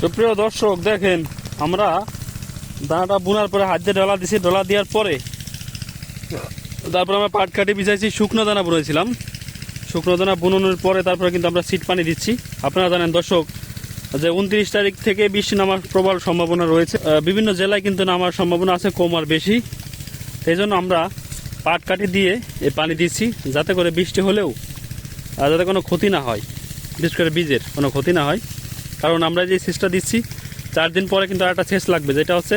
তো প্রিয় দর্শক, দেখেন, আমরা দানাটা বোনার পরে হাত দিয়ে ডলা দিছি। ডলা দেওয়ার পরে তারপর আমরা পাট কাটি বিছাইছি, শুকনো দানা বুনেছিলাম। শুকনো দানা বুনানোর পরে তারপরে কিন্তু আমরা সিট পানি দিচ্ছি। আপনারা জানেন দর্শক, যে উনত্রিশ তারিখ থেকে বৃষ্টি নামার প্রবল সম্ভাবনা রয়েছে। বিভিন্ন জেলায় কিন্তু নামার সম্ভাবনা আছে, কম আর বেশি। সেই জন্য আমরা পাট কাটি দিয়ে এই পানি দিচ্ছি, যাতে করে বৃষ্টি হলেও যাতে কোনো ক্ষতি না হয়। বিশেষ করে বীজের কোনো ক্ষতি না হয়। কারণ আমরা যে সিটটা দিচ্ছি, চার দিন পরে কিন্তু একটা সেচ লাগবে, যেটা হচ্ছে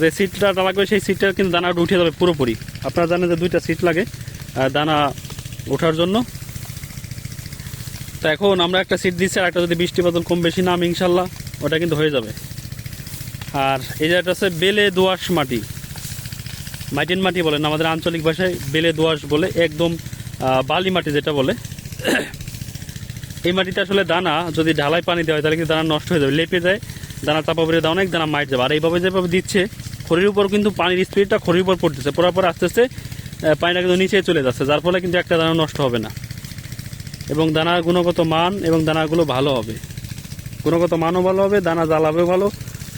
যে সিটটা লাগবে, সেই সিটটার কিন্তু দানাটা উঠে যাবে পুরোপুরি। আপনারা জানেন যে দুইটা সিট লাগে দানা ওঠার জন্য। তো এখন আমরা একটা সিট দিচ্ছি, আর একটা যদি বৃষ্টি বাদল কম বেশি নাম, ইনশাল্লাহ, ওটা কিন্তু হয়ে যাবে। আর এই জায়গাটা হচ্ছে বেলে দোয়াশ মাটি। মাটিন মাটি বলেন আমাদের আঞ্চলিক ভাষায় বেলে দোয়াশ বলে, একদম বালি মাটি যেটা বলে। এই মাটিতে আসলে দানা, যদি ঢালাই পানি দেওয়া হয়, তাহলে কিন্তু দানা নষ্ট হয়ে যাবে, লেপে যায়। দানা চাপা পড়ে দেওয়া অনেক দানা মাইট যাবে। আর এইভাবে যেভাবে দিচ্ছে, খড়ির উপর কিন্তু পানির স্পিডটা খড়ির উপর পড়তেছে। পড়ার আস্তে আস্তে পানিটা কিন্তু নিচে চলে যাচ্ছে। যার ফলে কিন্তু একটা দানা নষ্ট হবে না। এবং দানার গুণগত মান এবং দানাগুলো ভালো হবে। গুণগত মানও ভালো হবে, দানা জ্বালাবে ভালো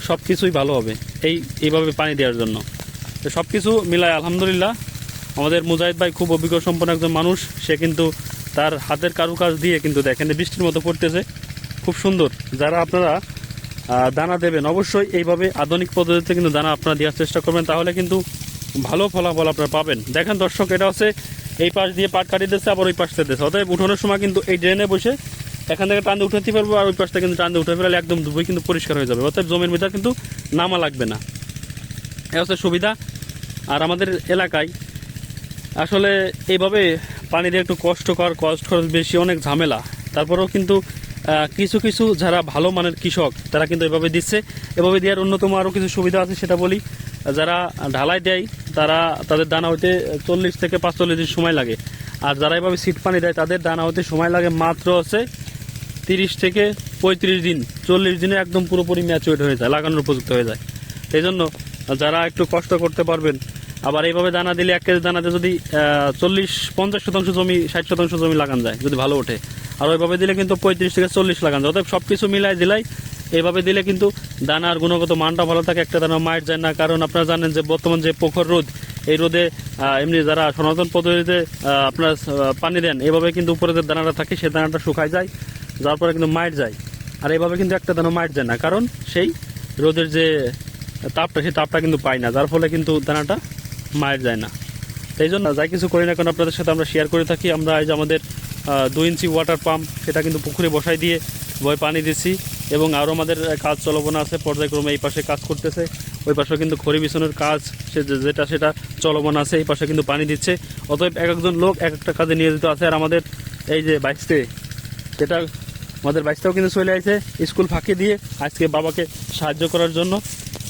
সব কিছুই ভালো হবে এই, এইভাবে পানি দেওয়ার জন্য। সব কিছু মিলায় আলহামদুলিল্লাহ। আমাদের মুজাহিদ ভাই খুব অভিজ্ঞ, সম্পন্ন একজন মানুষ। সে কিন্তু তার হাতের কারুকাজ দিয়ে কিন্তু দেখেন বৃষ্টির মতো পড়তেছে। খুব সুন্দর। যারা আপনারা দানা দেবেন, অবশ্যই এইভাবে আধুনিক পদ্ধতিতে কিন্তু দানা আপনারা দেওয়ার চেষ্টা করবেন, তাহলে কিন্তু ভালো ফলাফল আপনারা পাবেন। দেখেন দর্শক, এটা হচ্ছে এই পাশ দিয়ে পাট কাটিয়ে দিচ্ছে, আবার ওই পাশ থেকে দিচ্ছে। অতএব উঠানোর সময় কিন্তু এই ড্রেনে বসে এখান থেকে টান দিয়ে উঠাতে পারব, আর ওই পাশটা কিন্তু টান দিয়ে উঠে ফেলে একদম দুবই কিন্তু পরিষ্কার হয়ে যাবে। অতএব জমির ভিতর কিন্তু নামা লাগবে না। এ হচ্ছে সুবিধা। আর আমাদের এলাকায় আসলে এইভাবে পানি দিয়ে একটু কষ্টকর কষ্ট খরচ বেশি, অনেক ঝামেলা। তারপরেও কিন্তু কিছু কিছু যারা ভালো মানের কৃষক, তারা কিন্তু এভাবে দিচ্ছে। এভাবে দেওয়ার অন্যতম আরও কিছু সুবিধা আছে, সেটা বলি, যারা ঢালাই দেয়, তারা, তাদের দানা হইতে চল্লিশ থেকে পাঁচচল্লিশ দিন সময় লাগে। আর যারা এভাবে সিট পানি দেয়, তাদের দানা হইতে সময় লাগে মাত্র হচ্ছে তিরিশ থেকে পঁয়ত্রিশ দিন। চল্লিশ দিনে একদম পুরোপুরি ম্যাচুয়েট হয়ে যায়, লাগানোর উপযুক্ত হয়ে যায়। সেই জন্য যারা একটু কষ্ট করতে পারবেন আবার এইভাবে দানা দিলে এক কেজি দানাতে যদি চল্লিশ, পঞ্চাশ শতাংশ জমি, ষাট শতাংশ জমি লাগান যায়, যদি ভালো ওঠে। আর ওইভাবে দিলে কিন্তু পঁয়ত্রিশ থেকে চল্লিশ লাগান যায়। অতএব সব কিছু মিলাই দিলাই, এইভাবে দিলে কিন্তু দানার গুণগত মানটা ভালো থাকে, একটা দানা মাইট যায় না। কারণ আপনারা জানেন যে বর্তমান যে পোখর রোদ, এই রোদে এমনি যারা সনাতন পদ্ধতিতে আপনার পানি দেন এভাবে কিন্তু উপরে যে দানাটা থাকে, সেই দানাটা শুকায় যায়, যার পরে কিন্তু মাইট যায়। আর এভাবে কিন্তু একটা দানা মাইট যায় না। কারণ সেই রোদের যে তাপটা, সেই তাপটা কিন্তু পায় না। যার ফলে কিন্তু দানাটা মায়ের যায় না। সেই জন্য যাই কিছু করি না কেন আপনাদের সাথে আমরা শেয়ার করে থাকি। আমরা এই যে আমাদের দুই ইঞ্চি ওয়াটার পাম্প সেটা কিন্তু পুকুরে বসাই দিয়ে বয় পানি দিচ্ছি এবং আরও আমাদের কাজ চলমান আছে। পর্যায়ক্রমে এই পাশে কাজ করতেছে। ওই পাশে কিন্তু খড়ি বিছানোর কাজ, সে যে- যেটা সেটা চলমান আছে, এই পাশে কিন্তু পানি দিচ্ছে। অতএব এক একজন লোক এক একটা কাজে নিয়োজিত আছে। আর আমাদের এই যে বাইসতে সেটা আমাদের বাইসটাও কিন্তু চলে আসে স্কুল ফাঁকি দিয়ে আজকে বাবাকে সাহায্য করার জন্য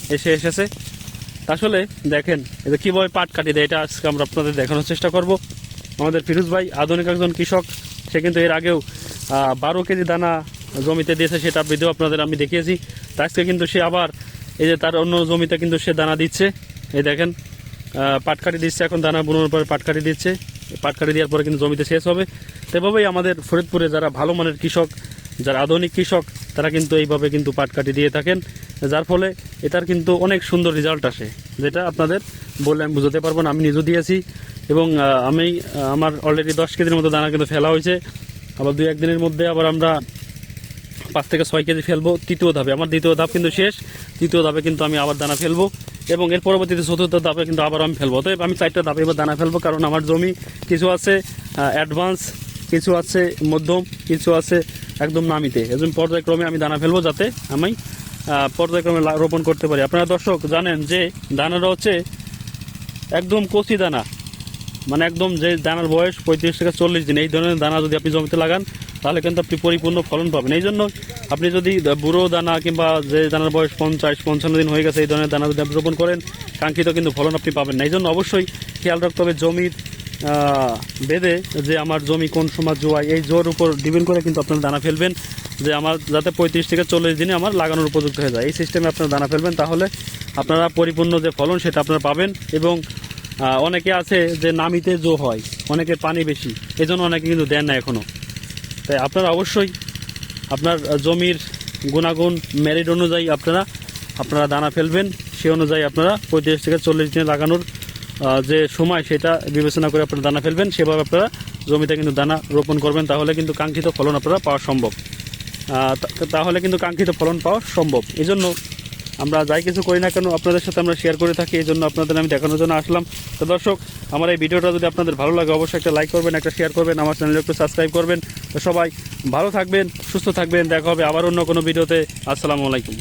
এসে এসেছে। আসলে দেখেন এটা কীভাবে পাট কাটি দেয়, এটা আজকে আমরা আপনাদের দেখানোর চেষ্টা করব। আমাদের ফিরোজ ভাই আধুনিক একজন কৃষক, সে কিন্তু এর আগেও বারো কেজি দানা জমিতে দিয়েছে, সেটা ভিডিও আপনাদের আমি দেখিয়েছি। আজকে কিন্তু সে আবার, এই যে তার অন্য জমিতে কিন্তু সে দানা দিচ্ছে। এই দেখেন পাট কাটি দিচ্ছে, এখন দানা বুনোর পরে পাট কাটি দিচ্ছে। পাট কাটি দেওয়ার পরে কিন্তু জমিতে শেষ হবে। তো এভাবেই আমাদের ফরিদপুরে যারা ভালো মানের কৃষক, যারা আধুনিক কৃষক তারা কিন্তু এইভাবে কিন্তু পাট কাটি দিয়ে থাকেন, যার ফলে এটার কিন্তু অনেক সুন্দর রেজাল্ট আসে, যেটা আপনাদের বলে আমি বুঝতে পারব না। আমি নিজেও দিয়েছি এবং আমি আমার অলরেডি দশ কেজির মতো দানা কিন্তু ফেলা হয়েছে। আবার দুই একদিনের মধ্যে আবার আমরা পাঁচ থেকে ছয় কেজি ফেলব, তৃতীয় ধাপে। আমার দ্বিতীয় ধাপ কিন্তু শেষ, তৃতীয় ধাপে কিন্তু আমি আবার দানা ফেলব এবং এর পরবর্তীতে চতুর্থ ধাপে কিন্তু আবার আমি ফেলব। অতএব আমি চারটা ধাপে এবার দানা ফেলব, কারণ আমার জমি কিছু আছে অ্যাডভান্স কিছু আছে মধ্যম, কিছু আছে একদম নামিতে। এজন্য পর্যায়ক্রমে আমি দানা ফেলব যাতে আমি পর্যায়ক্রমে রোপণ করতে পারি। আপনারা দর্শক জানেন যে দানাটা হচ্ছে একদম কচি দানা। মানে একদম যে দানার বয়স পঁয়ত্রিশ থেকে চল্লিশ দিন, এই ধরনের দানা যদি আপনি জমিতে লাগান, তাহলে কিন্তু আপনি পরিপূর্ণ ফলন পাবেন। এই জন্য আপনি যদি বুড়ো দানা কিংবা যে দানার বয়স পঞ্চাশ, পঞ্চান্ন দিন হয়ে গেছে, এই ধরনের দানা যদি আপনি রোপণ করেন, কাঙ্ক্ষিত কিন্তু ফলন আপনি পাবেন না। এই জন্য অবশ্যই খেয়াল রাখতে হবে জমির বেঁধে যে আমার জমি কোন সময় জোয়ায়, এই জোর উপর ডিপেন্ড করে কিন্তু আপনার দানা ফেলবেন, যে আমার যাতে পঁয়ত্রিশ থেকে চল্লিশ দিনে আমার লাগানোর উপযুক্ত হয়ে যায়। এই সিস্টেমে আপনার দানা ফেলবেন, তাহলে আপনারা পরিপূর্ণ যে ফলন সেটা আপনারা পাবেন এবং অনেকে আছে যে নামিতে জো হয়, অনেকে পানি বেশি এই জন্য অনেকে কিন্তু দেন না এখনও তাই আপনারা অবশ্যই আপনার জমির গুণাগুণ মেরিট অনুযায়ী আপনারা আপনারা দানা ফেলবেন সেই অনুযায়ী আপনারা পঁয়ত্রিশ থেকে চল্লিশ দিনে লাগানোর যে সময় সেটা বিবেচনা করে আপনারা দানা ফেলবেন, সেভাবে আপনারা জমিতে কিন্তু দানা রোপণ করবেন, তাহলে কিন্তু কাঙ্ক্ষিত ফলন আপনারা পাওয়া সম্ভব। তাহলে কিন্তু কাঙ্ক্ষিত ফলন পাওয়া সম্ভব। এই জন্য আমরা যাই কিছু করি না কেন, আপনাদের সাথে আমরা শেয়ার করে থাকি এই জন্য আপনাদের আমি দেখানোর জন্য আসলাম। তো দর্শক, আমার এই ভিডিওটা যদি আপনাদের ভালো লাগে, অবশ্যই একটা লাইক করবেন, একটা শেয়ার করবেন, আমার চ্যানেলে একটু সাবস্ক্রাইব করবেন। তো সবাই ভালো থাকবেন, সুস্থ থাকবেন, দেখা হবে আবার অন্য কোনো ভিডিওতে। আসসালামু আলাইকুম।